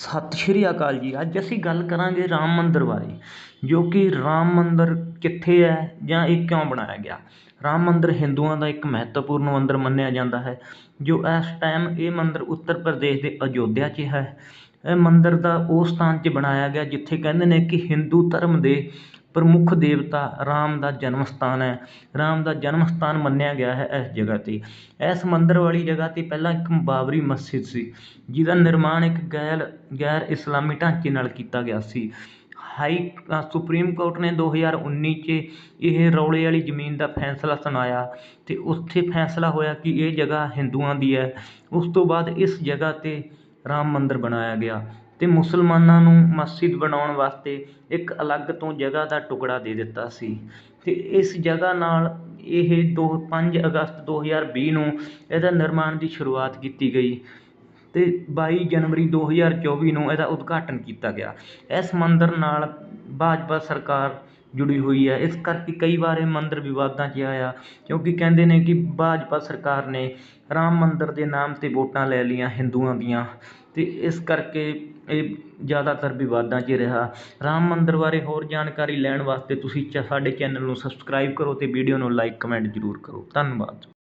ਸਤਿ ਸ਼੍ਰੀ ਅਕਾਲ ਜੀ। ਅੱਜ ਅਸੀਂ ਗੱਲ ਕਰਾਂਗੇ ਰਾਮ ਮੰਦਰ ਬਾਰੇ, ਜੋ ਕਿ ਰਾਮ ਮੰਦਰ ਕਿੱਥੇ ਹੈ ਜਾਂ ਇਹ ਕਿਉਂ ਬਣਾਇਆ ਗਿਆ? ਰਾਮ ਮੰਦਰ ਹਿੰਦੂਆਂ ਦਾ ਇੱਕ ਮਹੱਤਵਪੂਰਨ ਮੰਦਰ ਮੰਨਿਆ ਜਾਂਦਾ ਹੈ, ਜੋ ਇਸ ਟਾਈਮ ਇਹ ਮੰਦਰ ਉੱਤਰ ਪ੍ਰਦੇਸ਼ ਦੇ ਅਯੋਧਿਆ 'ਚ ਹੈ। ਇਹ ਮੰਦਰ ਦਾ ਉਹ ਸਥਾਨ 'ਚ ਬਣਾਇਆ ਗਿਆ, ਜਿੱਥੇ ਕਹਿੰਦੇ ਨੇ ਕਿ ਹਿੰਦੂ ਧਰਮ ਦੇ ਪ੍ਰਮੁੱਖ ਦੇਵਤਾ ਰਾਮ ਦਾ ਜਨਮ ਸਥਾਨ ਹੈ। ਰਾਮ ਦਾ ਜਨਮ ਸਥਾਨ ਮੰਨਿਆ ਗਿਆ ਹੈ ਇਸ ਜਗ੍ਹਾ 'ਤੇ। ਇਸ ਮੰਦਰ ਵਾਲੀ ਜਗ੍ਹਾ 'ਤੇ ਪਹਿਲਾਂ ਇੱਕ ਬਾਬਰੀ ਮਸਜਿਦ ਸੀ, ਜਿਹਦਾ ਨਿਰਮਾਣ ਇੱਕ ਗੈਰ ਗੈਰ ਇਸਲਾਮੀ ਢਾਂਚੇ ਨਾਲ ਕੀਤਾ ਗਿਆ ਸੀ। ਹਾਈ ਸੁਪਰੀਮ ਕੋਰਟ ਨੇ 2019 'ਚ ਇਹ ਰੌਲੇ ਵਾਲੀ ਜ਼ਮੀਨ ਦਾ ਫੈਸਲਾ ਸੁਣਾਇਆ ਅਤੇ ਉੱਥੇ ਫੈਸਲਾ ਹੋਇਆ ਕਿ ਇਹ ਜਗ੍ਹਾ ਹਿੰਦੂਆਂ ਦੀ ਹੈ। ਉਸ ਤੋਂ ਬਾਅਦ ਇਸ ਜਗ੍ਹਾ 'ਤੇ ਰਾਮ ਮੰਦਰ ਬਣਾਇਆ ਗਿਆ। ਅਤੇ ਮੁਸਲਮਾਨਾਂ ਨੂੰ ਮਸਜਿਦ ਬਣਾਉਣ ਵਾਸਤੇ ਇੱਕ ਅਲੱਗ ਤੋਂ ਜਗ੍ਹਾ ਦਾ ਟੁਕੜਾ ਦੇ ਦਿੱਤਾ ਸੀ। ਅਤੇ ਇਸ ਜਗ੍ਹਾ ਨਾਲ ਇਹ ਦੋ ਪੰਜ ਅਗਸਤ ਦੋ ਹਜ਼ਾਰ ਵੀਹ ਨੂੰ ਇਹਦਾ ਨਿਰਮਾਣ ਦੀ ਸ਼ੁਰੂਆਤ ਕੀਤੀ ਗਈ ਅਤੇ ਬਾਈ ਜਨਵਰੀ ਦੋ ਹਜ਼ਾਰ ਚੌਵੀ ਨੂੰ ਇਹਦਾ ਉਦਘਾਟਨ ਕੀਤਾ ਗਿਆ। ਇਸ ਮੰਦਰ ਨਾਲ ਭਾਜਪਾ ਸਰਕਾਰ ਜੁੜੀ ਹੋਈ ਹੈ। ਇਸ ਕਰਕੇ ਕਈ ਵਾਰ ਇਹ ਮੰਦਰ ਵਿਵਾਦਾਂ 'ਚ ਆਇਆ, ਕਿਉਂਕਿ ਕਹਿੰਦੇ ਨੇ ਕਿ ਭਾਜਪਾ ਸਰਕਾਰ ਨੇ ਰਾਮ ਮੰਦਰ ਦੇ ਨਾਮ 'ਤੇ ਵੋਟਾਂ ਲੈ ਲਈਆਂ ਹਿੰਦੂਆਂ ਦੀਆਂ ਅਤੇ ਇਸ ਕਰਕੇ ਇਹ ਜ਼ਿਆਦਾਤਰ ਵਿਵਾਦਾਂ 'ਚ ਰਿਹਾ। ਰਾਮ ਮੰਦਰ ਬਾਰੇ ਹੋਰ ਜਾਣਕਾਰੀ ਲੈਣ ਵਾਸਤੇ ਤੁਸੀਂ ਚ, ਸਾਡੇ ਚੈਨਲ ਨੂੰ ਸਬਸਕ੍ਰਾਈਬ ਕਰੋ ਅਤੇ ਵੀਡੀਓ ਨੂੰ ਲਾਈਕ, ਕਮੈਂਟ ਜ਼ਰੂਰ ਕਰੋ। ਧੰਨਵਾਦ।